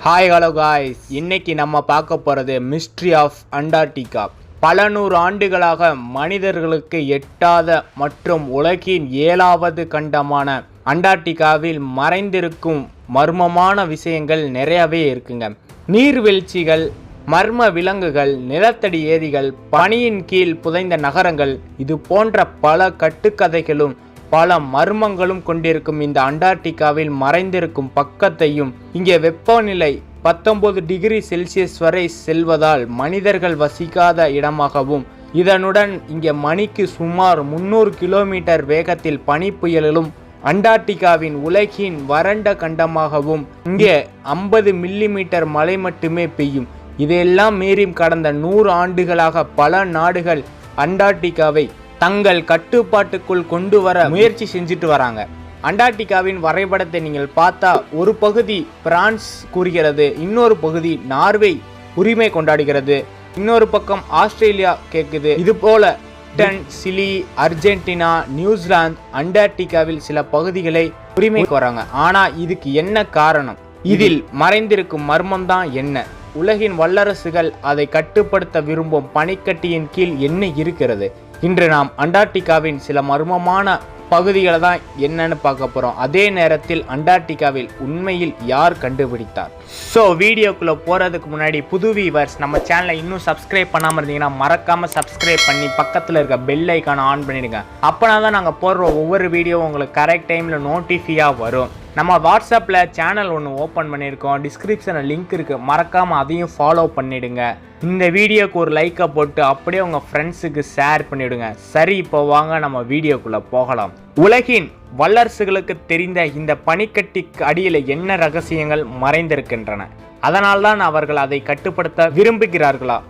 Hi hello guys இன்னைக்கு நம்ம பார்க்க போகிறது மிஸ்ட்ரி ஆஃப் அண்டார்டிகா பல நூறு ஆண்டுகளாக மனிதர்களுக்கு எட்டாத மற்றும் உலகின் ஏழாவது கண்டமான அண்டார்டிகாவில் மறைந்திருக்கும் மர்மமான விஷயங்கள் நிறையவே இருக்குங்க. நீர்வீழ்ச்சிகள் மர்ம விலங்குகள் நிலத்தடி ஏரிகள் பனியின் கீழ் புதைந்த நகரங்கள் இது போன்ற பல கட்டுக்கதைகளும் பல மர்மங்களும் கொண்டிருக்கும் இந்த அண்டார்டிகாவில் மறைந்திருக்கும் பக்கத்தையும் இங்கே வெப்பநிலை பத்தொன்பது டிகிரி செல்சியஸ் வரை செல்வதால் மனிதர்கள் வசிக்காத இடமாகவும் இதனுடன் இங்கே மணிக்கு சுமார் முந்நூறு கிலோமீட்டர் வேகத்தில் பனிப்புயலும் அண்டார்டிகாவின் உலகின் வறண்ட கண்டமாகவும் இங்கே ஐம்பது மில்லிமீட்டர் மழை மட்டுமே பெய்யும். இதையெல்லாம் மீறி கடந்த நூறு ஆண்டுகளாக பல நாடுகள் அண்டார்டிகாவை தங்கள் கட்டுப்பாட்டுக்குள் கொண்டு வர முயற்சி செஞ்சுட்டு வராங்க. அண்டார்டிகாவின் வரைபடத்தை நீங்கள் பார்த்தா ஒரு பகுதி பிரான்ஸ் கூறுகிறது இன்னொரு பகுதி நார்வே உரிமை கொண்டாடுகிறது. இன்னொரு பக்கம் ஆஸ்திரேலியா கேட்குது. இது போல Britain Chile Argentina New Zealand அண்டார்டிகாவில் சில பகுதிகளை உரிமைக்கு வராங்க. ஆனா இதுக்கு என்ன காரணம்? இதில் மறைந்திருக்கும் மர்மம் தான் என்ன? உலகின் வல்லரசுகள் அதை கட்டுப்படுத்த விரும்பும் பனிக்கட்டியின் கீழ் என்ன இருக்கிறது? இன்று நாம் அண்டார்டிகாவின் சில மர்மமான பகுதிகளை தான் என்னன்னு பார்க்க போகிறோம் அதே நேரத்தில் அண்டார்டிகாவில் உண்மையில் யார் கண்டுபிடித்தார்? ஸோ வீடியோக்குள்ளே போகிறதுக்கு முன்னாடி புது வீவர்ஸ் நம்ம சேனலை இன்னும் சப்ஸ்கிரைப் பண்ணாமல் இருந்தீங்கன்னா மறக்காமல் சப்ஸ்கிரைப் பண்ணி பக்கத்தில் இருக்க பெல் ஐக்கானை ஆன் பண்ணிடுங்க. அப்போனா தான் நாங்கள் போடுற ஒவ்வொரு வீடியோ உங்களுக்கு கரெக்ட் டைமில் நோட்டிஃபியாக வரும். நம்ம வாட்ஸ்அப்பில் சேனல் ஒன்று ஓப்பன் பண்ணியிருக்கோம். டிஸ்கிரிப்ஷனில் லிங்க் இருக்குது மறக்காமல் அதையும் ஃபாலோ பண்ணிவிடுங்க இந்த வீடியோக்கு ஒரு லைக்கை போட்டு அப்படியே உங்கள் ஃப்ரெண்ட்ஸுக்கு ஷேர் பண்ணிவிடுங்க சரி இப்போ வாங்க நம்ம வீடியோக்குள்ளே போகலாம். உலகின் வல்லரசுகளுக்கு தெரிந்த இந்த பனிக்கட்டிக்கு அடியில் என்ன ரகசியங்கள் மறைந்திருக்கின்றன? அதனால்தான் அவர்கள் அதை கட்டுப்படுத்த விரும்புகிறார்களா?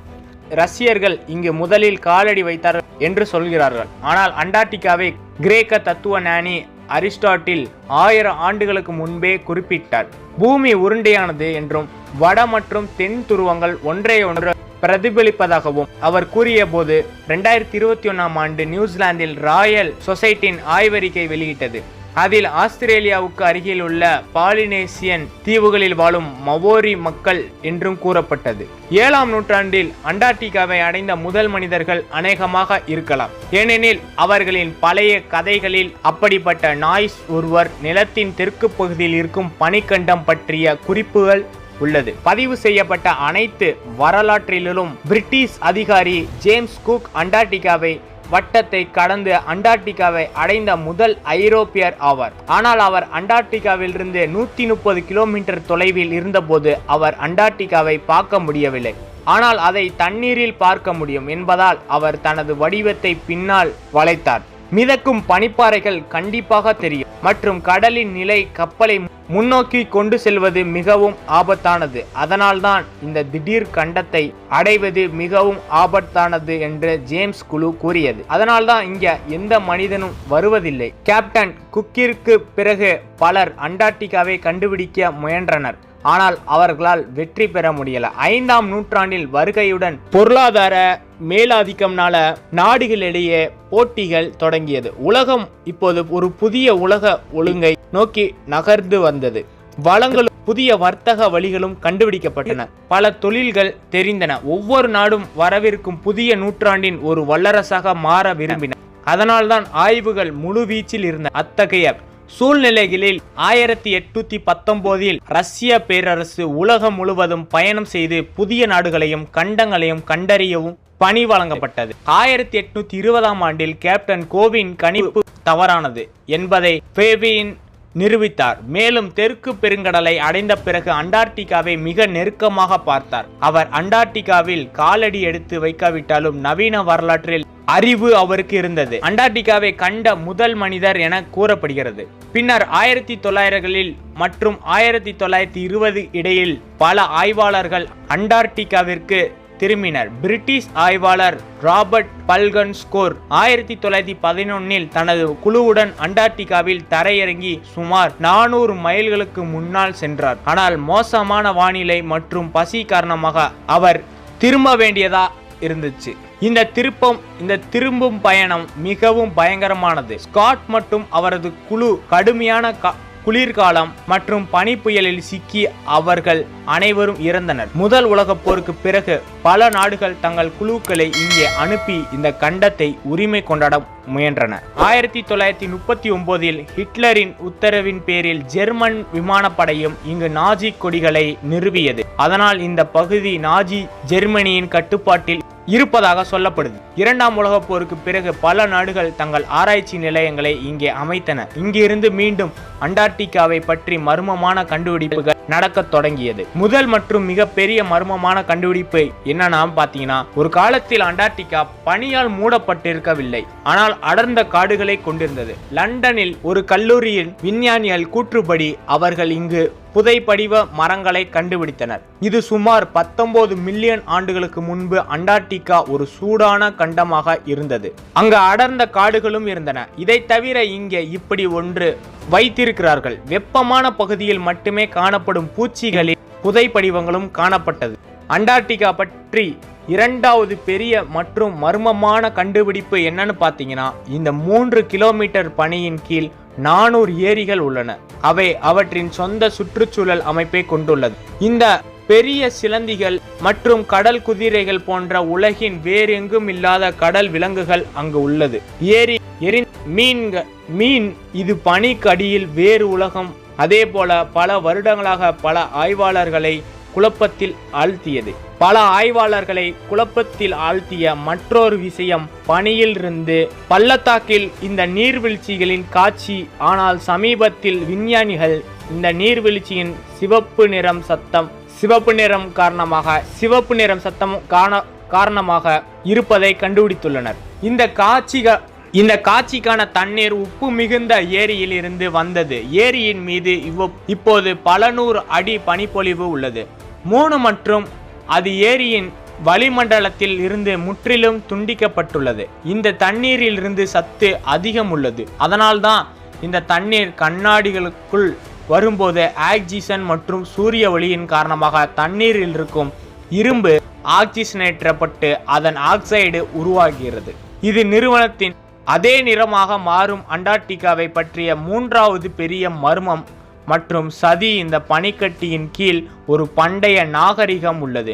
ரஷ்யர்கள் இங்கு முதலில் காலடி வைத்தார்கள் என்று சொல்கிறார்கள். ஆனால் அண்டார்டிகாவை கிரேக்க தத்துவ ஞானி அரிஸ்டாட்டில் ஆயிரம் ஆண்டுகளுக்கு முன்பே குறிப்பிட்டார். பூமி உருண்டையானது என்றும் வட மற்றும் தென் துருவங்கள் ஒன்றையொன்று பிரதிபலிப்பதாகவும் அவர் கூறிய போது ரெண்டாயிரத்தி இருபத்தி ஒன்றாம் ஆண்டு நியூசிலாந்தில் ராயல் சொசைட்டியின் ஆய்வறிக்கை வெளியிட்டது. அதில் ஆஸ்திரேலியாவுக்கு அருகில் உள்ள பாலினேசியன் தீவுகளில் வாழும் மவோரி மக்கள் என்றும் கூறப்பட்டது. ஏழாம் நூற்றாண்டில் அண்டார்டிகாவை அடைந்த முதல் மனிதர்கள் அநேகமாக இருக்கலாம். ஏனெனில் அவர்களின் பழைய கதைகளில் அப்படிப்பட்ட நாய்ஸ் ஒருவர் நிலத்தின் தெற்கு பகுதியில் இருக்கும் பனிக்கண்டம் பற்றிய குறிப்புகள் உள்ளது. பதிவு செய்யப்பட்ட அனைத்து வரலாற்றிலும் பிரிட்டிஷ் அதிகாரி ஜேம்ஸ் குக் அண்டார்டிகாவை வட்டத்தை கடந்து அண்டார்டிகாவை அடைந்த முதல் ஐரோப்பியர் ஆவார். ஆனால் அவர் அண்டார்டிகாவிலிருந்து நூற்றி முப்பது கிலோமீட்டர் தொலைவில் இருந்தபோது அவர் அண்டார்டிகாவை பார்க்க முடியவில்லை. ஆனால் அதை தண்ணீரில் பார்க்க முடியும் என்பதால் அவர் தனது வடிவத்தை பின்னால் வளைத்தார். மிதக்கும் பனிப்பாறைகள் கண்டிப்பாக தெரியும். மற்றும் கடலின் நிலை கப்பலை முன்னோக்கி கொண்டு செல்வது மிகவும் ஆபத்தானது. அதனால்தான் இந்த திடீர் கண்டத்தை அடைவது மிகவும் ஆபத்தானது என்று ஜேம்ஸ் குழு கூறியது. அதனால்தான் இங்க எந்த மனிதனும் வருவதில்லை. கேப்டன் குக்கிற்கு பிறகு பலர் அண்டார்டிகாவை கண்டுபிடிக்க முயன்றனர். ஆனால் அவர்களால் வெற்றி பெற முடியல. ஐந்தாம் நூற்றாண்டில் வருகையுடன் பொருளாதார மேலாதிக்கம்னால நாடுகளிடையே போட்டிகள் தொடங்கியது. உலகம் இப்போது ஒரு புதிய உலக ஒழுங்கை நோக்கி நகர்ந்து வந்தது. வளங்களும் புதிய வர்த்தக வழிகளும் கண்டுபிடிக்கப்பட்டன. பல தொழில்கள் தெரிந்தன. ஒவ்வொரு நாடும் வரவிருக்கும் புதிய நூற்றாண்டின் ஒரு வல்லரசாக மாற விரும்பின. அதனால்தான் ஆய்வுகள் முழு வீச்சில் இருந்த அத்தகைய சூழ்நிலைகளில் ஆயிரத்தி எட்நூத்தி பத்தொன்பதில் ரஷ்ய பேரரசு உலகம் முழுவதும் பயணம் செய்து புதிய நாடுகளையும் கண்டங்களையும் கண்டறியவும் பணி வழங்கப்பட்டது. ஆயிரத்தி எட்நூத்தி இருபதாம் ஆண்டில் கேப்டன் கோவின் கணிப்பு தவறானது என்பதை பேவின் நிரூபித்தார். மேலும் தெற்கு பெருங்கடலை அடைந்த பிறகு அண்டார்டிகாவை மிக நெருக்கமாக பார்த்தார். அவர் அண்டார்டிகாவில் காலடி எடுத்து வைக்காவிட்டாலும் நவீன வரலாற்றில் அறிவு அவருக்கு இருந்தது. அண்டார்டிகாவை கண்ட முதல் மனிதர் என கூறப்படுகிறது. பின்னர் ஆயிரத்தி தொள்ளாயிரங்களில் மற்றும் ஆயிரத்தி தொள்ளாயிரத்தி இருபது இடையில் பல ஆய்வாளர்கள் அண்டார்டிகாவிற்கு திரும்பினர். பிரிட்டிஷ் ஆய்வாளர் ராபர்ட் பல்கன் ஸ்கோர் ஆயிரத்தி தொள்ளாயிரத்தி பதினொன்னில் தனது குழுவுடன் அண்டார்டிகாவில் தரையிறங்கி சுமார் நானூறு மைல்களுக்கு முன்னால் சென்றார். ஆனால் மோசமான வானிலை மற்றும் பசி காரணமாக அவர் திரும்ப வேண்டியதா இருந்துச்சு. இந்த திருப்பம் இந்த திரும்பும் பயணம் மிகவும் பயங்கரமானது. ஸ்காட் மற்றும் அவரது குழு கடுமையான கா- குளிர்காலம் மற்றும் பனி புயலில் சிக்கி அவர்கள் அனைவரும் இறந்தனர். முதல் உலகப் போருக்கு பிறகு பல நாடுகள் தங்கள் குழுக்களை இங்கே அனுப்பி இந்த கண்டத்தை உரிமை கொண்டாட முயன்றன. ஆயிரத்தி தொள்ளாயிரத்தி முப்பத்தி ஒன்பதில் ஹிட்லரின் உத்தரவின் பேரில் ஜெர்மன் விமானப்படையும் இங்கு நாஜி கொடிகளை நிறுவியது. அதனால் இந்த பகுதி நாஜி ஜெர்மனியின் கட்டுப்பாட்டில் இருப்பதாக சொல்லப்படுது. இரண்டாம் உலகப் போருக்கு பிறகு பல நாடுகள் தங்கள் ஆராய்ச்சி நிலையங்களை இங்கே அமைத்தன. இங்கிருந்து மீண்டும் அண்டார்டிகாவை பற்றி மர்மமான கண்டுபிடிப்புகள் நடக்கத் தொடங்கியது. முதல் மற்றும் மிக பெரிய மர்மமான கண்டுபிடிப்பு என்னன்னா பாத்தீங்கன்னா ஒரு காலத்தில் அண்டார்டிகா பனியால் மூடப்பட்டிருக்கவில்லை. ஆனால் அடர்ந்த காடுகளை கொண்டிருந்தது. லண்டனில் ஒரு கல்லூரியின் விஞ்ஞானிகள் கூற்றுப்படி அவர்கள் இங்கு புதைப்படிவ மரங்களை கண்டுபிடித்தனர். இது சுமார் 19 மில்லியன் ஆண்டுகளுக்கு முன்பு அண்டார்டிகா ஒரு சூடான கண்டமாக இருந்தது. அங்கு அடர்ந்த காடுகளும் இருந்தன. இதை தவிர இங்கே இப்படி ஒன்று வைத்திருக்கிறார்கள். வெப்பமான பகுதியில் மட்டுமே காணப்படும் பூச்சிகளின் புதைப்படிவங்களும் காணப்பட்டது. அண்டார்டிகா பற்றி இரண்டாவது பெரிய மற்றும் மர்மமான கண்டுபிடிப்பு என்னன்னு பார்த்தீங்கன்னா இந்த மூன்று கிலோமீட்டர் பனியின் கீழ் நானூறு ஏரிகள் உள்ளன. அவை அவற்றின் சொந்த சுற்றுச்சூழல் அமைப்பை கொண்டுள்ளது. இந்த பெரிய சிலந்திகள் மற்றும் கடல் குதிரைகள் போன்ற உலகின் வேறெங்கும் இல்லாத கடல் விலங்குகள் அங்கு உள்ளது. ஏரி எரி மீன்கள் மீன் இது பனிக்கடியில் வேறு உலகம். அதே போல பல வருடங்களாக பல ஆய்வாளர்களை குழப்பத்தில் ஆழ்த்தியது. பல ஆய்வாளர்களை குழப்பத்தில் ஆழ்த்திய மற்றொரு விஷயம் பனியிலிருந்து பள்ளத்தாக்கில் இந்த நீர்வீழ்ச்சிகளின் காட்சி. ஆனால் சமீபத்தில் விஞ்ஞானிகள் இந்த நீர்வீழ்ச்சியின் சிவப்பு நிறம் சத்தம் சிவப்பு நிறம் காரணமாக சிவப்பு நிறம் சத்தம் காண காரணமாக இருப்பதை கண்டுபிடித்துள்ளனர். இந்த காட்சிகள் இந்த காட்சிக்கான தண்ணீர் உப்பு மிகுந்த ஏரியில் இருந்து வந்தது. ஏரியின் மீது இவ்வ- இப்போது பல நூறு அடி பனிப்பொழிவு உள்ளது. மூணு மற்றும் அது ஏரியின் வளிமண்டலத்தில் இருந்து முற்றிலும் துண்டிக்கப்பட்டுள்ளது. இந்த தண்ணீரில் இருந்து சத்து அதிகம் உள்ளது. அதனால்தான் இந்த தண்ணீர் கண்ணாடிகளுக்குள் வரும்போது ஆக்சிஜன் மற்றும் சூரிய ஒளியின் காரணமாக தண்ணீரில் இருக்கும் இரும்பு ஆக்சிஜனேற்றப்பட்டு அதன் ஆக்சைடு உருவாகிறது. இது நிறுவனத்தின் அதே நிறமாக மாறும் அண்டார்டிகாவை பற்றிய மூன்றாவது பெரிய மர்மம் மற்றும் சதி இந்த பனிக்கட்டியின் கீழ் ஒரு பண்டைய நாகரிகம் உள்ளது.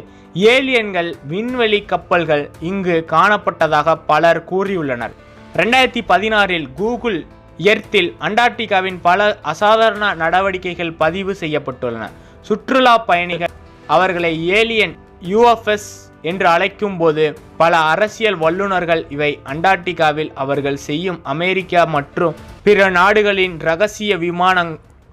ஏலியன்கள் விண்வெளி கப்பல்கள் இங்கு காணப்பட்டதாக பலர் கூறியுள்ளனர். ரெண்டாயிரத்தி பதினாறில் கூகுள் எர்த்தில் அண்டார்டிகாவின் பல அசாதாரண நடவடிக்கைகள் பதிவு செய்யப்பட்டுள்ளன. சுற்றுலா பயணிகள் அவர்களை ஏலியன் யூஎஃப்எஸ் என்று அழைக்கும்போது பல அரசியல் வல்லுநர்கள் இவை அண்டார்டிகாவில் அவர்கள் செய்யும் அமெரிக்கா மற்றும் பிற நாடுகளின் ரகசிய விமான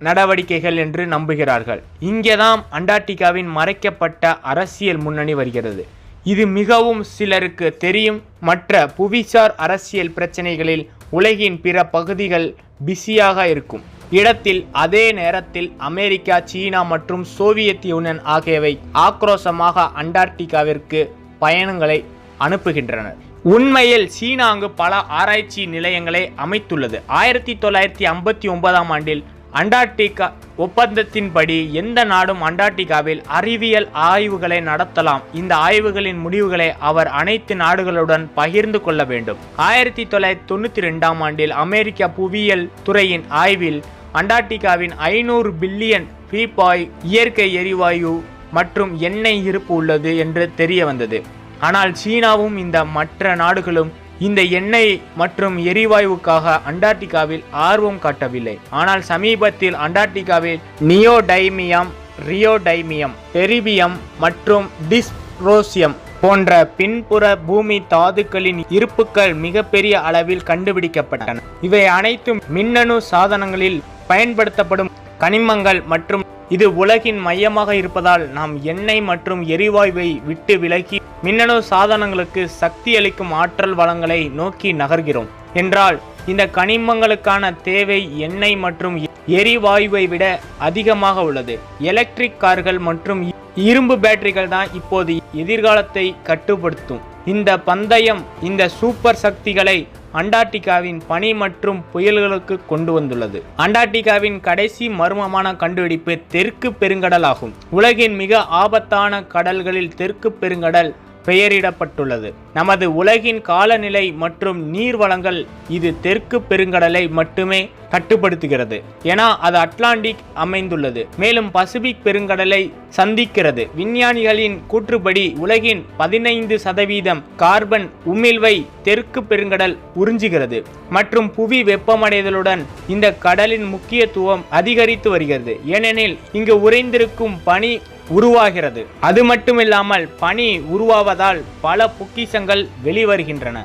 நடவடிக்கைகள் என்று நம்புகிறார்கள். இங்கேதான் அண்டார்டிகாவின் மறைக்கப்பட்ட அரசியல் முன்னணி வருகிறது. இது மிகவும் சிலருக்கு தெரியும். மற்ற புவிசார் அரசியல் பிரச்சனைகளில் உலகின் பிற பகுதிகள் பிஸியாக இருக்கும். இடத்தில் அதே நேரத்தில் அமெரிக்கா சீனா மற்றும் சோவியத் யூனியன் ஆகியவை ஆக்ரோஷமாக அண்டார்டிகாவிற்கு பயணங்களை அனுப்புகின்றனர் உண்மையில் சீனா அங்கு பல ஆராய்ச்சி நிலையங்களை அமைத்துள்ளது. ஆயிரத்தி தொள்ளாயிரத்தி ஐம்பத்தி ஒன்பதாம் ஆண்டில் அண்டார்டிகா ஒப்பந்தத்தின்படி எந்த நாடும் அண்டார்டிகாவில் அறிவியல் ஆய்வுகளை நடத்தலாம். இந்த ஆய்வுகளின் முடிவுகளை அவர் அனைத்து நாடுகளுடன் பகிர்ந்து கொள்ள வேண்டும். ஆயிரத்தி தொள்ளாயிரத்தி தொண்ணூற்றி ரெண்டாம் ஆண்டில் அமெரிக்க புவியியல் துறையின் ஆய்வில் அண்டார்டிகாவின் ஐநூறு பில்லியன் பீப்பாய் இயற்கை எரிவாயு மற்றும் எண்ணெய் இருப்பு உள்ளது என்று தெரிய வந்தது. ஆனால் சீனாவும் இந்த மற்ற நாடுகளும் இந்த எண்ணெய் மற்றும் எரிவாயுவுக்காக அண்டார்டிகாவில் ஆர்வம் காட்டவில்லை. ஆனால் சமீபத்தில் அண்டார்டிகாவில் நியோடைமியம் ரியோடைமியம் பெரிபியம் மற்றும் டிஸ்ரோசியம் போன்ற பின்புற பூமி தாதுக்களின் இருப்புக்கள் மிகப்பெரிய அளவில் கண்டுபிடிக்கப்பட்டன. இவை அனைத்தும் மின்னணு சாதனங்களில் பயன்படுத்தப்படும் கனிமங்கள் மற்றும் இது உலகின் மையமாக இருப்பதால் நாம் எண்ணெய் மற்றும் எரிவாயுவை விட்டு விலகி மின்னணு சாதனங்களுக்கு சக்தி அளிக்கும் ஆற்றல் வளங்களை நோக்கி நகர்கிறோம். என்றால் இந்த கனிமங்களுக்கான தேவை எண்ணெய் மற்றும் எரிவாயுவை விட அதிகமாக உள்ளது. எலக்ட்ரிக் கார்கள் மற்றும் இரும்பு பேட்டரிகள் தான் இப்போது எதிர்காலத்தை கட்டுப்படுத்தும். இந்த பந்தயம் இந்த சூப்பர் சக்திகளை அண்டார்டிகாவின் பனி மற்றும் புயல்களுக்கு கொண்டு வந்துள்ளது. அண்டார்டிகாவின் கடைசி மர்மமான கண்டுபிடிப்பு தெற்கு பெருங்கடல் ஆகும் உலகின் மிக ஆபத்தான கடல்களில் தெற்கு பெருங்கடல் பெயரிடப்பட்டுள்ளது. நமது உலகின் காலநிலை மற்றும் நீர் வளங்கள் இது தெற்கு பெருங்கடலை மட்டுமே கட்டுப்படுத்துகிறது. ஏன்னா அது அட்லாண்டிக் அமைந்துள்ளது. மேலும் பசிபிக் பெருங்கடலை சந்திக்கிறது. விஞ்ஞானிகளின் கூற்றுப்படி உலகின் பதினைந்து சதவீதம் கார்பன் உமிழ்வை தெற்கு பெருங்கடல் உறிஞ்சுகிறது. மற்றும் புவி வெப்பமடைதலுடன் இந்த கடலின் முக்கியத்துவம் அதிகரித்து வருகிறது. ஏனெனில் இங்கு உறைந்திருக்கும் பனி உருவாகிறது. அது மட்டுமில்லாமல் பனி உருவாவதால் பல பொக்கிஷங்கள் வெளிவருகின்றன.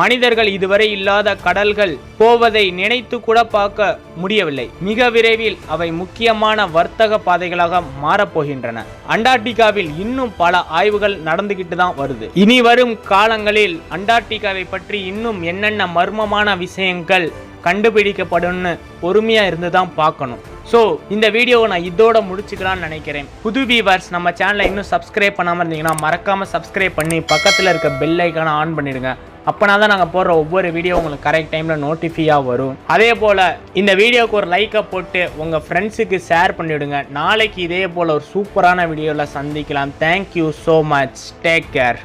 மனிதர்கள் இதுவரை இல்லாத கடல்கள் போவதை நினைத்து கூட பார்க்க முடியவில்லை. மிக விரைவில் அவை முக்கியமான வர்த்தக பாதைகளாக மாறப்போகின்றன. அண்டார்டிகாவில் இன்னும் பல ஆய்வுகள் நடந்துகிட்டு தான் வருது. இனி வரும் காலங்களில் அண்டார்டிகாவை பற்றி இன்னும் என்னென்ன மர்மமான விஷயங்கள் கண்டுபிடிக்கப்படும்னு பொறுமையாக இருந்து தான் பார்க்கணும். ஸோ இந்த வீடியோவை நான் இதோட முடிச்சுக்கலாம்னு நினைக்கிறேன். புது வியூவர்ஸ் நம்ம சேனலை இன்னும் சப்ஸ்கிரைப் பண்ணாமல் இருந்தீங்கன்னா மறக்காமல் சப்ஸ்கிரைப் பண்ணி பக்கத்தில் இருக்க பெல் ஐக்கானை ஆன் பண்ணிடுங்க. அப்போனா தான் நாங்கள் போடுற ஒவ்வொரு வீடியோ உங்களுக்கு கரெக்ட் டைமில் நோட்டிஃபையாக வரும். அதே போல் இந்த வீடியோவுக்கு ஒரு லைக்கை போட்டு உங்கள் ஃப்ரெண்ட்ஸுக்கு ஷேர் பண்ணிவிடுங்க நாளைக்கு இதே போல் ஒரு சூப்பரான வீடியோவில் சந்திக்கலாம். Thank you so much take care